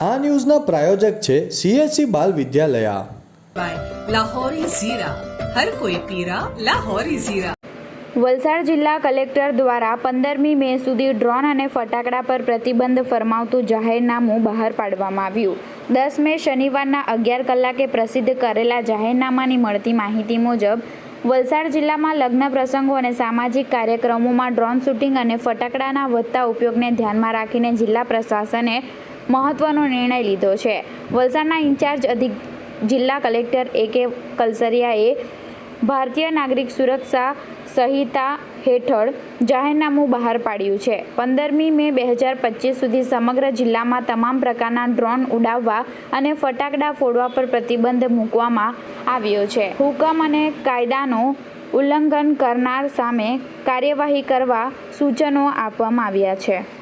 આ ન્યૂઝના પ્રાયોજક છે સીએસસી બાલ વિદ્યાલયા. લાહોરી ઝીરા. વલસાડ જિલ્લા કલેક્ટર દ્વારા પંદરમી મે સુધી ડ્રોન અને ફટાકડા પર પ્રતિબંધ ફરમાવતું જાહેરનામું બહાર પાડવામાં આવ્યું. દસ મે શનિવારના અગિયાર કલાકે પ્રસિદ્ધ કરેલા જાહેરનામાની મળતી માહિતી મુજબ વલસાડ જિલ્લામાં લગ્ન પ્રસંગો અને સામાજિક કાર્યક્રમોમાં ડ્રોન શૂટિંગ અને ફટાકડાના વધતા ઉપયોગને ધ્યાનમાં રાખીને જિલ્લા પ્રશાસને મહત્વનો નિર્ણય લીધો છે. વલસાડના ઇન્ચાર્જ અધિક જિલ્લા કલેક્ટર એ કે કલસરિયાએ ભારતીય નાગરિક સુરક્ષા સંહિતા હેઠળ જાહેરનામું બહાર પાડ્યું છે. પંદરમી મે બે હજાર પચીસ સુધી સમગ્ર જિલ્લામાં તમામ પ્રકારના ડ્રોન ઉડાવવા અને ફટાકડા ફોડવા પર પ્રતિબંધ મૂકવામાં આવ્યો છે. હુકમ અને કાયદાનું ઉલ્લંઘન કરનાર સામે કાર્યવાહી કરવા સૂચનો આપવામાં આવ્યા છે.